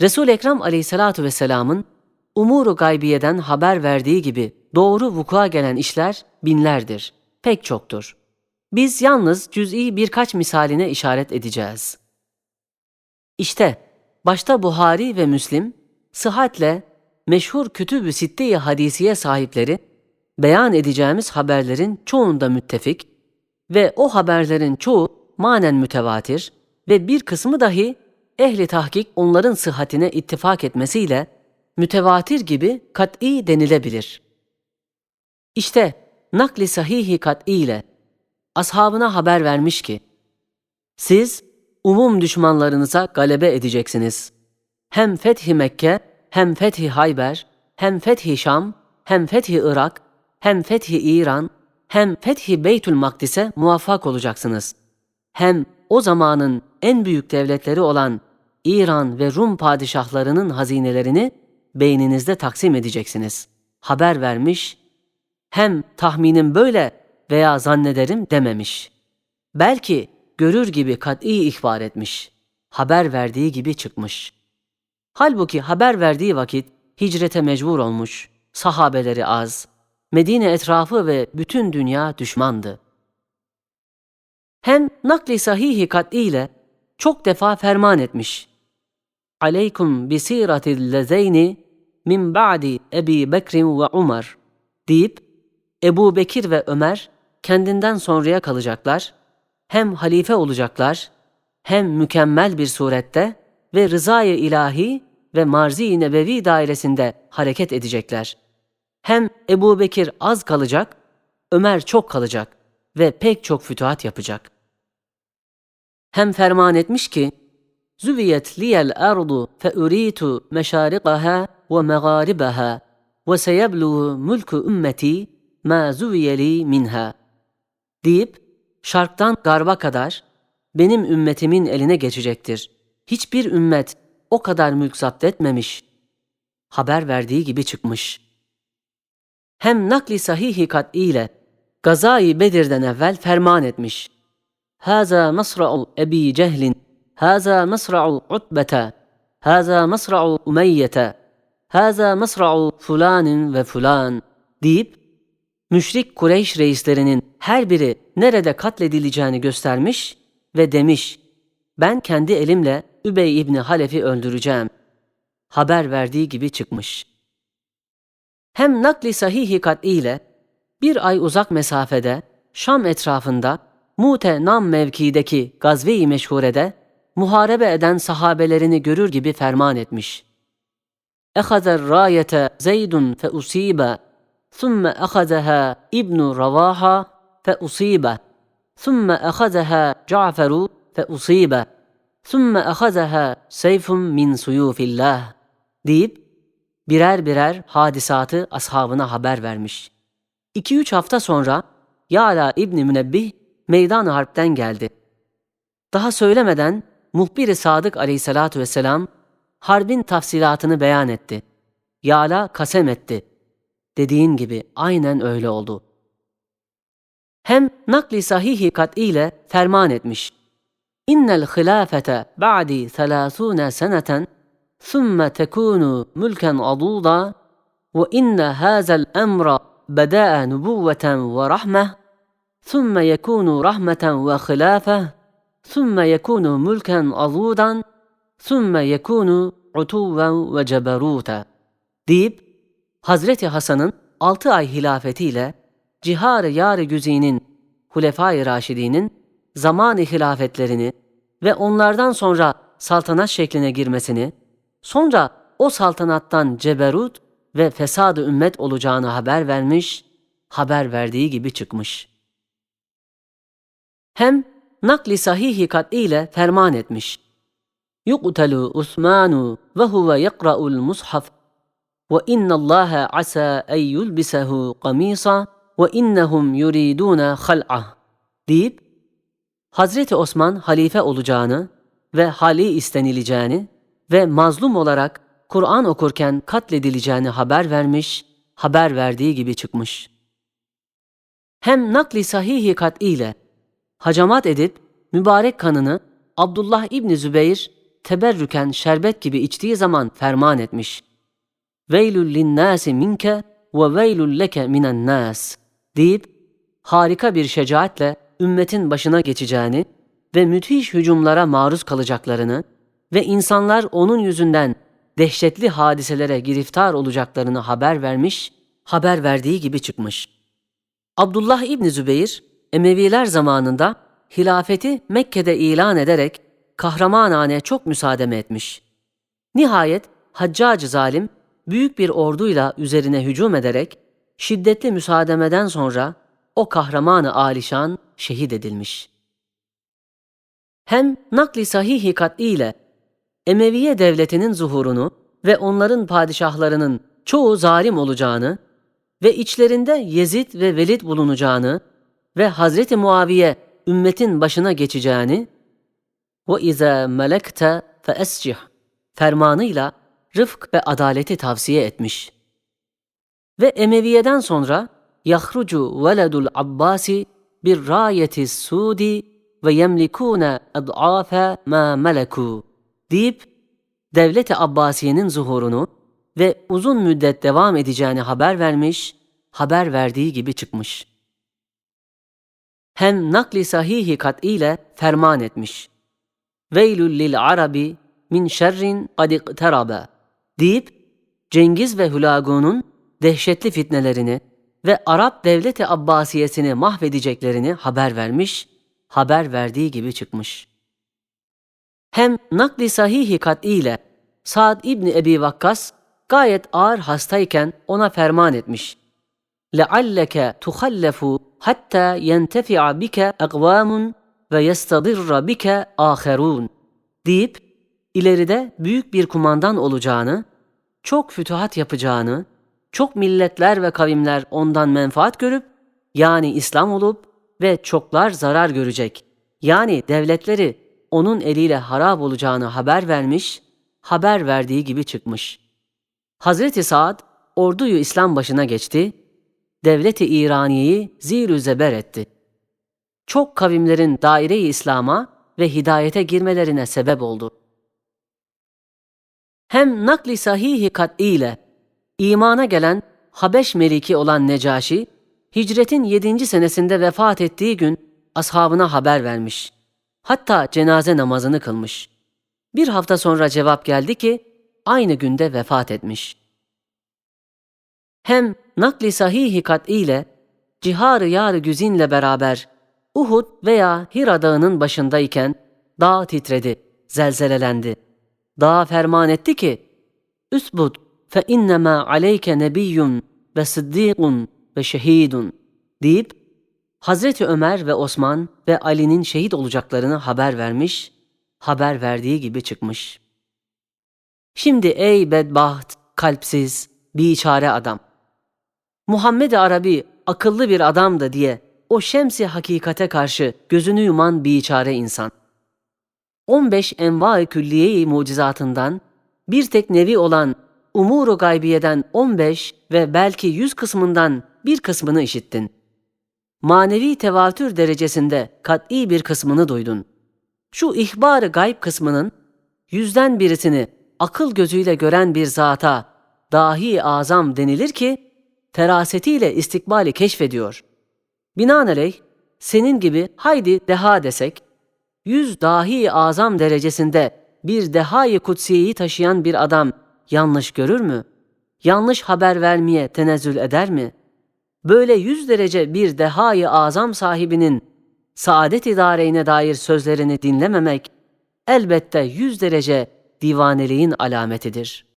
Resul Ekrem Aleyhissalatu vesselam'ın umuru gaybiyeden haber verdiği gibi doğru vuku'a gelen işler binlerdir, pek çoktur. Biz yalnız cüz'i birkaç misaline işaret edeceğiz. İşte başta Buhari ve Müslim sıhhatle meşhur kütüb-ü sitte-i hadisiye sahipleri beyan edeceğimiz haberlerin çoğunda müttefik ve o haberlerin çoğu manen mütevatir ve bir kısmı dahi ehli tahkik onların sıhhatine ittifak etmesiyle mütevatir gibi kat'i denilebilir. İşte nakli sahihi kat'i ile ashabına haber vermiş ki, siz umum düşmanlarınıza galebe edeceksiniz. Hem fethi Mekke, hem fethi Hayber, hem fethi Şam, hem fethi Irak, hem fethi İran, hem fethi Beytül Makdis'e muvaffak olacaksınız. Hem o zamanın en büyük devletleri olan İran ve Rum padişahlarının hazinelerini beyninizde taksim edeceksiniz. Haber vermiş, hem tahminim böyle veya zannederim dememiş. Belki görür gibi kat'i ihbar etmiş. Haber verdiği gibi çıkmış. Halbuki haber verdiği vakit hicrete mecbur olmuş, sahabeleri az, Medine etrafı ve bütün dünya düşmandı. Hem nakli sahihi kat'i ile çok defa ferman etmiş. Aleykum bisiratil lezeyni min ba'di Ebi Bekrin ve Umar deyip Ebu Bekir ve Ömer kendinden sonraya kalacaklar, hem halife olacaklar, hem mükemmel bir surette ve rızayı ilahi ve marzi nebevi dairesinde hareket edecekler. Hem Ebu Bekir az kalacak, Ömer çok kalacak ve pek çok fütuhat yapacak. Hem ferman etmiş ki, Fe uritu meşariqaha ve megaribaha ve seyebluğu mülkü ümmeti ma züviyeli minha deyip şarktan garba kadar benim ümmetimin eline geçecektir. Hiçbir ümmet o kadar mülk zapt etmemiş. Haber verdiği gibi çıkmış. Hem nakli sahihi kat'i ile Gazayı Bedir'den evvel ferman etmiş. Haza masra'u Ebi Cehlin, haza masra'u Utbete, haza masra'u Umeyyete, haza masra'u fulanin ve fulan deyip müşrik Kureyş reislerinin her biri nerede katledileceğini göstermiş ve demiş, ben kendi elimle Übey İbni Halef'i öldüreceğim. Haber verdiği gibi çıkmış. Hem nakli sahihi ile bir ay uzak mesafede Şam etrafında Mute Nam mevkideki gazve-i meşhurede muharebe eden sahabelerini görür gibi ferman etmiş. اَخَذَ الرَّايَةَ زَيْدٌ فَاُصِيبَ ثم أخذها ابن رواحة فأصيب ثم أخذها جعفر فأصيب ثم أخذها سيف min suyufillah deyip birer birer hadisatı ashabına haber vermiş. 2-3 hafta sonra Yala İbni Münebbih meydan harpten geldi. Daha söylemeden muhbir-i Sadık aleyhissalatu vesselam harbin tafsilatını beyan etti. Yala kasem etti. Dediğin gibi aynen öyle oldu. Hem nakli sahihi kat'i ile ferman etmiş. İnnel hilafete ba'di 30 seneten ثم تكون ملكا عضوضا وإن هذا الأمر بدأ نبوة ورحمة ثم يكون رحمة وخلافة ثم يكون ملكا عضوضا ثم يكون عتوا وجبروتا deyip Hazreti Hasan'ın 6 ay hilafetiyle Cihar-ı Yar-ı Güzi'nin Hulefai Raşidi'nin zaman-ı hilafetlerini ve onlardan sonra saltanat şekline girmesini, sonra o saltanattan ceberut ve fesad-ı ümmet olacağını haber vermiş, haber verdiği gibi çıkmış. Hem nakli sahihi kat'iyle ferman etmiş. Yuqtalu Osmanu ve huve yakra'ul mushaf ve innallâhe asa en yulbisehu kamisa ve innehum yuridûne hal'ah deyip Hazreti Osman halife olacağını ve hali istenileceğini ve mazlum olarak Kur'an okurken katledileceğini haber vermiş, haber verdiği gibi çıkmış. Hem nakli sahihi kat'iyle hacamat edip mübarek kanını Abdullah İbni Zübeyir teberrüken şerbet gibi içtiği zaman ferman etmiş. Veylül linnâsi minke ve veylül leke minen nâs deyip harika bir şecaatle ümmetin başına geçeceğini ve müthiş hücumlara maruz kalacaklarını ve insanlar onun yüzünden dehşetli hadiselere giriftar olacaklarını haber vermiş, haber verdiği gibi çıkmış. Abdullah İbni Zübeyir, Emeviler zamanında hilafeti Mekke'de ilan ederek kahramanane çok müsaademe etmiş. Nihayet Haccacı zalim büyük bir orduyla üzerine hücum ederek şiddetli müsaademeden sonra o kahramanı alişan şehit edilmiş. Hem nakli sahihi kat'i ile Emeviye devletinin zuhurunu ve onların padişahlarının çoğu zalim olacağını ve içlerinde Yezid ve Velid bulunacağını ve Hazreti Muaviye ümmetin başına geçeceğini ve izâ melekte feescih fermanıyla rıfk ve adaleti tavsiye etmiş. Ve Emeviye'den sonra yahrucu veledul Abbasi bir rayeti sudi ve yemlikune ad'afe ma meleku deyip devlet-i Abbasiye'nin zuhurunu ve uzun müddet devam edeceğini haber vermiş, haber verdiği gibi çıkmış Hem nakli sahihi kat ile ferman etmiş. Veylül lil arabi min şerrin kad iqterabe deyip Cengiz ve Hülagu'nun dehşetli fitnelerini ve Arap devleti Abbasiyesini mahvedeceklerini haber vermiş, haber verdiği gibi çıkmış. Hem nakli sahihi kat ile Sa'd İbni Ebi Vakkas gayet ağır hastayken ona ferman etmiş. لَعَلَّكَ تُخَلَّفُ hatta yentefi'a bike ekvamun ve yestadirra bike aherun deyip ileride büyük bir kumandan olacağını, çok fütuhat yapacağını, çok milletler ve kavimler ondan menfaat görüp yani İslam olup ve çoklar zarar görecek. Yani devletleri onun eliyle harap olacağını haber vermiş, haber verdiği gibi çıkmış. Hazreti Saad orduyu İslam başına geçti devleti İraniye'yi zir zeber etti. Çok kavimlerin daire-i İslam'a ve hidayete girmelerine sebep oldu. Hem nakli sahihi kat'i ile imana gelen Habeş meliki olan Necaşi, hicretin 7. senesinde vefat ettiği gün ashabına haber vermiş. Hatta cenaze namazını kılmış. Bir hafta sonra cevap geldi ki aynı günde vefat etmiş. Hem nakli sahihi ile cihar-ı yar güzinle beraber Uhud veya Hira dağının başındayken dağ titredi, zelzelelendi. Dağ ferman etti ki Üsbud fe innema aleyke nebiyyun ve sıddîkun ve şehidun deyip Hazreti Ömer ve Osman ve Ali'nin şehit olacaklarını haber vermiş, haber verdiği gibi çıkmış. Şimdi ey bedbaht, kalpsiz, biçare adam. Muhammed Arabi akıllı bir adamdı diye o şemsi hakikate karşı gözünü yuman biçare insan. 15 enva-i külliye-i mucizatından bir tek nevi olan umuru gaybiyeden 15 ve belki 100 kısmından bir kısmını işittin. Manevi tevatür derecesinde kat'i bir kısmını duydun. Şu ihbar-ı gayb kısmının yüzden birisini akıl gözüyle gören bir zata dahi azam denilir ki ferasetiyle istikbali keşfediyor. Binaenaleyh senin gibi haydi deha desek, yüz dahi azam derecesinde bir dehayı kutsiyeyi taşıyan bir adam yanlış görür mü? Yanlış haber vermeye tenezzül eder mi? Böyle yüz derece bir dehayı azam sahibinin saadet idareine dair sözlerini dinlememek elbette yüz derece divaneliğin alametidir.''